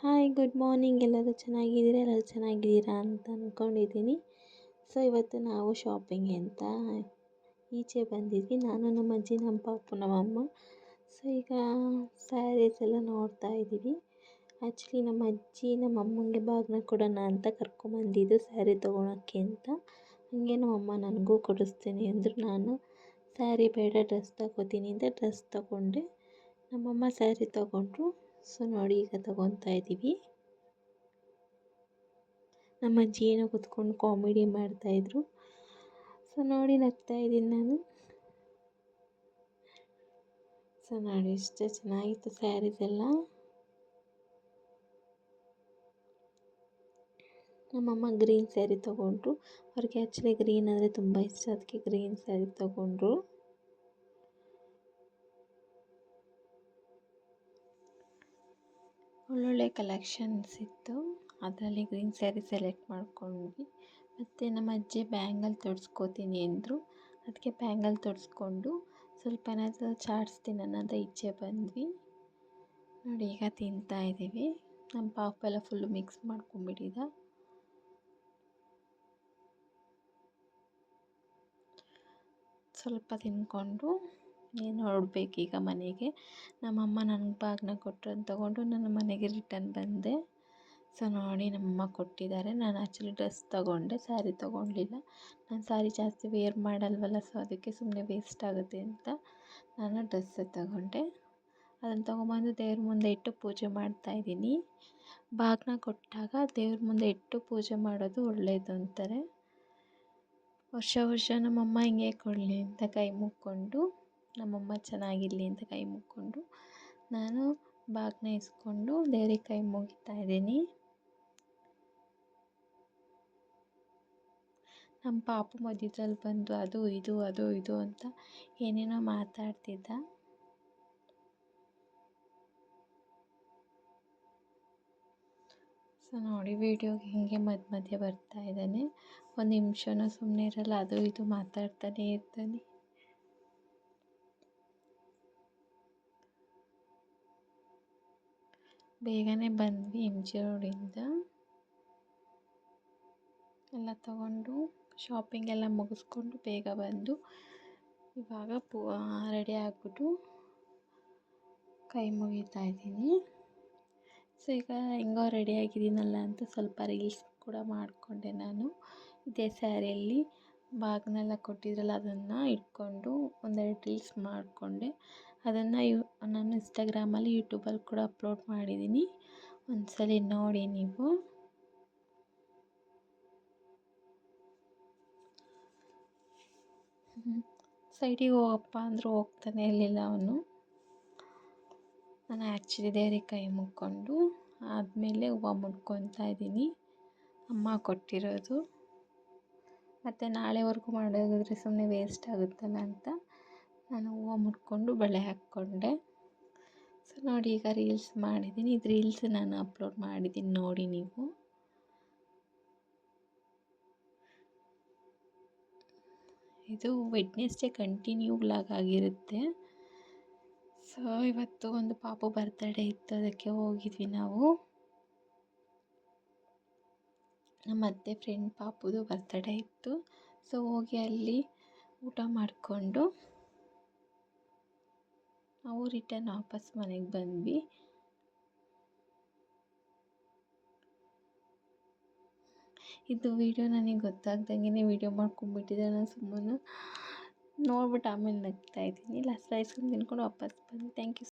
Hi good morning ಎಲ್ಲರೂ ಚೆನ್ನಾಗಿದ್ದೀರಾ? ಎಲ್ಲರೂ ಚೆನ್ನಾಗಿದ್ದೀರಾ ಅಂತ ಅಂದ್ಕೊಂಡಿದ್ದೀನಿ ಸೊ ಇವತ್ತು ನಾವು ಶಾಪಿಂಗ್ ಅಂತ ಈಚೆ ಬಂದಿದ್ವಿ. ನಾನು ನಮ್ಮ ಅಜ್ಜಿ ನಮ್ಮ ಪಾಪು ನಮ್ಮಮ್ಮ ಸೊ ಈಗ ಸ್ಯಾರೀಸ್ ಎಲ್ಲ ನೋಡ್ತಾ ಇದ್ದೀವಿ. ಆ್ಯಕ್ಚುಲಿ ನಮ್ಮ ಅಜ್ಜಿ, ನಮ್ಮ ಅಮ್ಮಂಗೆ ಬಾಗ್ನ ಕೊಡೋಣ ಅಂತ ಕರ್ಕೊಂಬಂದಿದ್ದು ಸ್ಯಾರಿ ತೊಗೊಳಕ್ಕೆ ಅಂತ. ಹಾಗೆ ನಮ್ಮಮ್ಮ ನನಗೂ ಕೊಡಿಸ್ತೀನಿ ಅಂದರು. ನಾನು ಸ್ಯಾರಿ ಬೇಡ ಡ್ರೆಸ್ ತಗೋತೀನಿ ಅಂತ ಡ್ರೆಸ್ ತಗೊಂಡೆ. ನಮ್ಮಮ್ಮ ಸ್ಯಾರಿ ತಗೊಂಡ್ರು. ಸೊ ನೋಡಿ ಈಗ ತಗೊತಾ ಇದ್ದೀವಿ ನಮ್ಮ ಅಜ್ಜಿ ಏನೋ ಕೂತ್ಕೊಂಡು ಕಾಮಿಡಿ ಮಾಡ್ತಾಯಿದ್ರು. ಸೊ, ನೋಡಿ ನಗ್ತಾ ಇದ್ದೀನಿ ನಾನು. ಸೊ, ನೋಡಿ ಎಷ್ಟು ಚೆನ್ನಾಗಿತ್ತು ಸ್ಯಾರೀಸ್ ಎಲ್ಲ. ನಮ್ಮಮ್ಮ ಗ್ರೀನ್ ಸ್ಯಾರಿ ತೊಗೊಂಡ್ರು. ಅವ್ರಿಗೆ ಆ್ಯಕ್ಚುಲಿ ಗ್ರೀನ್ ಅಂದರೆ ತುಂಬ ಇಷ್ಟ. ಅದಕ್ಕೆ ಗ್ರೀನ್ ಸ್ಯಾರಿ ತೊಗೊಂಡ್ರು. ಒಳ್ಳೊಳ್ಳೆ ಕಲೆಕ್ಷನ್ಸ್ ಇತ್ತು. ಅದರಲ್ಲಿ ಗ್ರೀನ್ ಸ್ಯಾರಿ ಸೆಲೆಕ್ಟ್ ಮಾಡ್ಕೊಂಡ್ವಿ. ಮತ್ತು ನಮ್ಮ ಅಜ್ಜಿ ಬ್ಯಾಂಗಲ್ ತೊಡ್ಸ್ಕೊತೀನಿ ಅಂದರು. ಅದಕ್ಕೆ ಬ್ಯಾಂಗಲ್ ತೊಡಿಸ್ಕೊಂಡು ಸ್ವಲ್ಪ ಏನಾದರೂ ಚಾಟ್ಸ್ ತಿನ್ನೋಣ ಅಂತ ಈಚೆ ಬಂದ್ವಿ. ನೋಡಿ, ಈಗ ತಿಂತಾ ಇದ್ದೀವಿ. ನಮ್ಮ ಪಾಪ ಎಲ್ಲ ಫುಲ್ಲು ಮಿಕ್ಸ್ ಮಾಡ್ಕೊಂಬಿಟ್ಟಿದ್ದ ಸ್ವಲ್ಪ ತಿಂದ್ಕೊಂಡು ಏನು ಹೊರಡ್ಬೇಕೀಗ ಮನೆಗೆ? ನಮ್ಮಮ್ಮ ನನ್ನ ಬ್ಯಾಗ್ನ ಕೊಟ್ಟರು ಅಂತ ತೊಗೊಂಡು ನಾನು ಮನೆಗೆ ರಿಟರ್ನ್ ಬಂದೆ. ಸೊ ನೋಡಿ ನಮ್ಮಮ್ಮ ಕೊಟ್ಟಿದ್ದಾರೆ. ನಾನು ಆ್ಯಕ್ಚುಲಿ ಡ್ರೆಸ್ ತೊಗೊಂಡೆ ಸ್ಯಾರಿ ತೊಗೊಂಡಿಲ್ಲ. ನಾನು ಸ್ಯಾರಿ ಜಾಸ್ತಿ ವೇರ್ ಮಾಡಲ್ವಲ್ಲ ಸೊ ಅದಕ್ಕೆ ಸುಮ್ಮನೆ ವೇಸ್ಟ್ ಆಗುತ್ತೆ ಅಂತ ನಾನು ಡ್ರೆಸ್ಸೇ ತಗೊಂಡೆ. ಅದನ್ನು ತೊಗೊಂಬಂದು ದೇವ್ರ ಮುಂದೆ ಇಟ್ಟು ಪೂಜೆ ಮಾಡ್ತಾಯಿದ್ದೀನಿ ಬಾಗ್ನ ಕೊಟ್ಟಾಗ ದೇವ್ರ ಮುಂದೆ ಇಟ್ಟು ಪೂಜೆ ಮಾಡೋದು ಒಳ್ಳೆಯದು ಅಂತಾರೆ. ವರ್ಷ ವರ್ಷ ನಮ್ಮಮ್ಮ ಹಿಂಗೆ ಕೊಡಲಿ ಅಂತ ಕೈ ಮುಕ್ಕೊಂಡು ನಮ್ಮಮ್ಮ ಚೆನ್ನಾಗಿರ್ಲಿ ಅಂತ ಕೈ ಮುಕ್ಕೊಂಡು ನಾನು ಬಾಗಿನ ಇಸ್ಕೊಂಡು ದೇವ್ರಿಗೆ ಕೈ ಮುಗಿತಾ ಇದ್ದೀನಿ. ನಮ್ಮ ಪಾಪು ಮಧ್ಯದಲ್ಲಿ ಬಂದು ಅದು ಇದು ಅದು ಇದು ಅಂತ ಏನೇನೋ ಮಾತಾಡ್ತಿದ್ದ. ಸೊ ನೋಡಿ ವೀಡಿಯೋಗೆ ಹಿಂಗೆ ಮಧ್ಯ ಮಧ್ಯೆ ಬರ್ತಾ ಇದ್ದಾನೆ. ಒಂದು ನಿಮಿಷನೂ ಸುಮ್ಮನೆ ಇರಲ್ಲ, ಅದು ಇದು ಮಾತಾಡ್ತಾನೆ ಇರ್ತಾನೆ. ಬೇಗನೆ ಬಂದ್ವಿ ಎಂ ಜಿ ರೋಡಿಂದ ಎಲ್ಲ ತಗೊಂಡು ಶಾಪಿಂಗ್ ಎಲ್ಲ ಮುಗಿಸ್ಕೊಂಡು ಬೇಗ ಬಂದು ಇವಾಗ ಪೂ ರೆಡಿ ಆಗಿಬಿಟ್ಟು ಕೈ ಮುಗಿತಾ ಇದ್ದೀನಿ. ಸೊ ಈಗ ಹೆಂಗೋ ರೆಡಿ ಆಗಿದ್ದೀನಲ್ಲ ಅಂತ ಸ್ವಲ್ಪ ರೀಲ್ಸ್ ಕೂಡ ಮಾಡಿಕೊಂಡೆ ನಾನು. ಇದೇ ಸ್ಯಾರಿಯಲ್ಲಿ ಬಾಗ್ನೆಲ್ಲ ಕೊಟ್ಟಿದ್ರಲ್ಲ, ಅದನ್ನು ಇಟ್ಕೊಂಡು ಒಂದೆರಡು ರೀಲ್ಸ್ ಮಾಡಿಕೊಂಡೆ. ಅದನ್ನು ಯು, ನಾನು ಇನ್ಸ್ಟಾಗ್ರಾಮಲ್ಲಿ ಯೂಟ್ಯೂಬಲ್ಲಿ ಕೂಡ ಅಪ್ಲೋಡ್ ಮಾಡಿದ್ದೀನಿ ಒಂದ್ಸಲ ನೋಡಿ ನೀವು. ಸೈಡಿಗೆ ಹೋಗಪ್ಪ ಅಂದರೂ ಹೋಗ್ತಾನೆ ಇರಲಿಲ್ಲ ಅವನು. ನಾನು ಆ್ಯಕ್ಚುಲಿ ದೇವ್ರಿಗೆ ಕೈ ಮುಕ್ಕೊಂಡು ಆದಮೇಲೆ ಹೂವು ಮುಡ್ಕೊತಾ ಇದ್ದೀನಿ. ಅಮ್ಮ ಕೊಟ್ಟಿರೋದು. ಮತ್ತು ನಾಳೆವರೆಗೂ ಮಾಡೋದಾದರೆ ಸುಮ್ಮನೆ ವೇಸ್ಟ್ ಆಗುತ್ತಲ್ಲ ಅಂತ ನಾನು ಹೂವು ಮುಡ್ಕೊಂಡು ಬಳೆ ಹಾಕ್ಕೊಂಡೆ. ಸೊ ನೋಡಿ ಈಗ ರೀಲ್ಸ್ ಮಾಡಿದ್ದೀನಿ. ಇದು ರೀಲ್ಸ್ ನಾನು ಅಪ್ಲೋಡ್ ಮಾಡಿದ್ದೀನಿ ನೋಡಿ ನೀವು. ಇದು ವೆಡ್ನೆಸ್ಡೇ ಕಂಟಿನ್ಯೂ ವ್ಲಾಗ್ ಆಗಿರುತ್ತೆ. ಸೊ ಇವತ್ತು ಒಂದು ಪಾಪು ಬರ್ತಡೇ ಇತ್ತು. ಅದಕ್ಕೆ ಹೋಗಿದ್ವಿ ನಾವು. ನಮ್ಮ ಅತ್ತೆ ಫ್ರೆಂಡ್ ಪಾಪುದು ಬರ್ತಡೇ ಇತ್ತು. ಸೊ ಹೋಗಿ ಅಲ್ಲಿ ಊಟ ಮಾಡಿಕೊಂಡು ನಾವು ರಿಟರ್ನ್ ವಾಪಸ್ ಮನೆಗೆ ಬಂದ್ವಿ. ಇದು ವಿಡಿಯೋ ನನಗೆ ಗೊತ್ತಾಗ್ದಂಗೆ ವಿಡಿಯೋ ಮಾಡ್ಕೊಂಡ್ಬಿಟ್ಟಿದ್ದೆ ನಾನು ಸುಮ್ಮನೆ ನೋಡ್ಬಿಟ್ಟು ಆಮೇಲೆ ನಗ್ತಾ ಇದ್ದೀನಿ. ಲಾಸ್ಟ್ ಐಸ್ ಕ್ರೀಮ್ ತಿನ್ಕೊಂಡು ವಾಪಸ್ ಬಂದು. Thank you